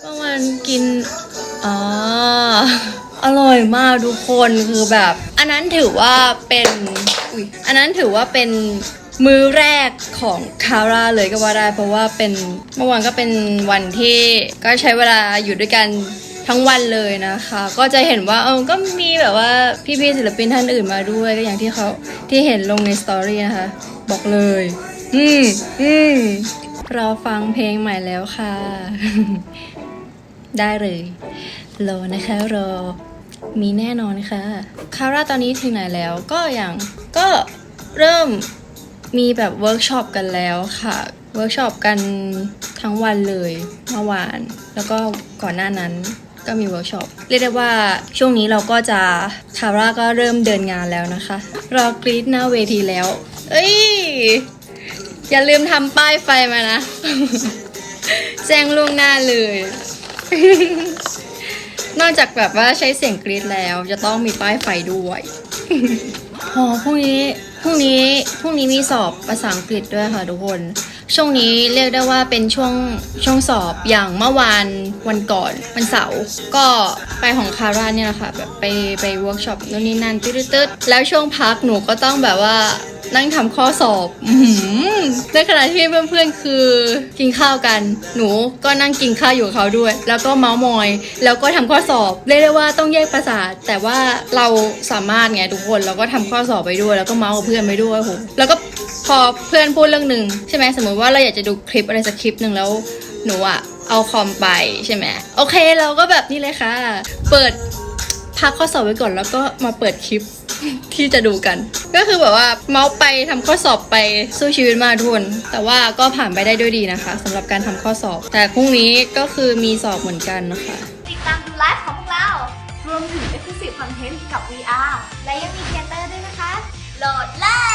เมื่อวันกิน อ๋อ อร่อยมากทุกคนคือแบบ อันนั้นถือว่าเป็นอุ๊ยอันนั้นถือว่าเป็นมื้อแรกของคาร่าเลยก็ว่าได้ เพราะว่าเป็นเมื่อวานก็เป็นวันที่ก็ใช้เวลาอยู่ด้วยกันทั้งวันเลยนะคะ ก็จะเห็นว่าเออก็มีแบบว่าพี่ๆศิลปินท่านอื่นมาด้วยก็อย่างที่เขาที่เห็นลงในสตอรี่นะคะ บอกเลย อืมอืม รอฟังเพลงใหม่แล้วค่ะ ได้เลยรอนะคะรอมีแน่นอนค่ะคาร่าตอนนี้ถึงไหนแล้วก็อย่างก็เริ่มมีแบบเวิร์กช็อปกันแล้วค่ะเวิร์กช็อปกันทั้งวันเลยเมื่อวาน แล้วก็ก่อนหน้านั้นก็มีเวิร์กช็อปเรียกได้ว่าช่วงนี้เราก็จะคาร่าก็เริ่มเดินงานแล้วนะคะ รอกรีดหน้าเวทีแล้ว เอ้ย อย่าลืมทำป้ายไฟมานะ แจ้งล่วงหน้าเลย นอกจากแบบว่าใช้เสียงกรีดแล้ว จะต้องมีป้ายไฟด้วยอ๋อพรุ่งนี้พรุ่งนี้พรุ่งนี้มีสอบภาษาอังกฤษด้วยค่ะทุกคน ช่วงนี้เรียกได้ว่าเป็นช่วงช่วงสอบอย่างเมื่อวานวันก่อนวันเสาร์ก็ไปของคาร่าเนี่ยแหละค่ะแบบไปไปเวิร์กช็อปนู่นนี่นั่นตืดๆแล้วช่วงพักหนูก็ต้องแบบว่า นั่งทำข้อสอบอในขณะที่เพื่อนๆคือกินข้าวกัน หนูก็นั่งกินข้าวอยู่กับเขาด้วย แล้วก็เมาส์มอย แล้วก็ทำข้อสอบเรียกได้ว่าต้องแยกประสาทแต่ว่าเราสามารถไงทุกคนเราก็ทำข้อสอบไปด้วยแล้วก็เมาส์กับเพื่อนไปด้วยโหแล้วก็พอเพื่อนพูดเรื่องหนึ่งใช่ไหมสมมติว่าเราอยากจะดูคลิปอะไรสักคลิปหนึ่งแล้วหนูอะเอาคอมไปใช่ไหมโอเคเราก็แบบนี้เลยค่ะ เปิดพักข้อสอบไว้ก่อนแล้วก็มาเปิดคลิป ที่จะดูกัน ก็คือแบบว่าเมาส์ไปทำข้อสอบไปสู้ชีวิตมาทุกคนแต่ว่าก็ผ่านไปได้ด้วยดีนะคะสำหรับการทำข้อสอบ แต่พรุ่งนี้ก็คือมีสอบเหมือนกันนะคะติดตามดูไลฟ์ของพวกเรา รวมถึง Exclusive Content กับ VR และยังมีเทเตอร์ด้วยนะคะ โหลดเลย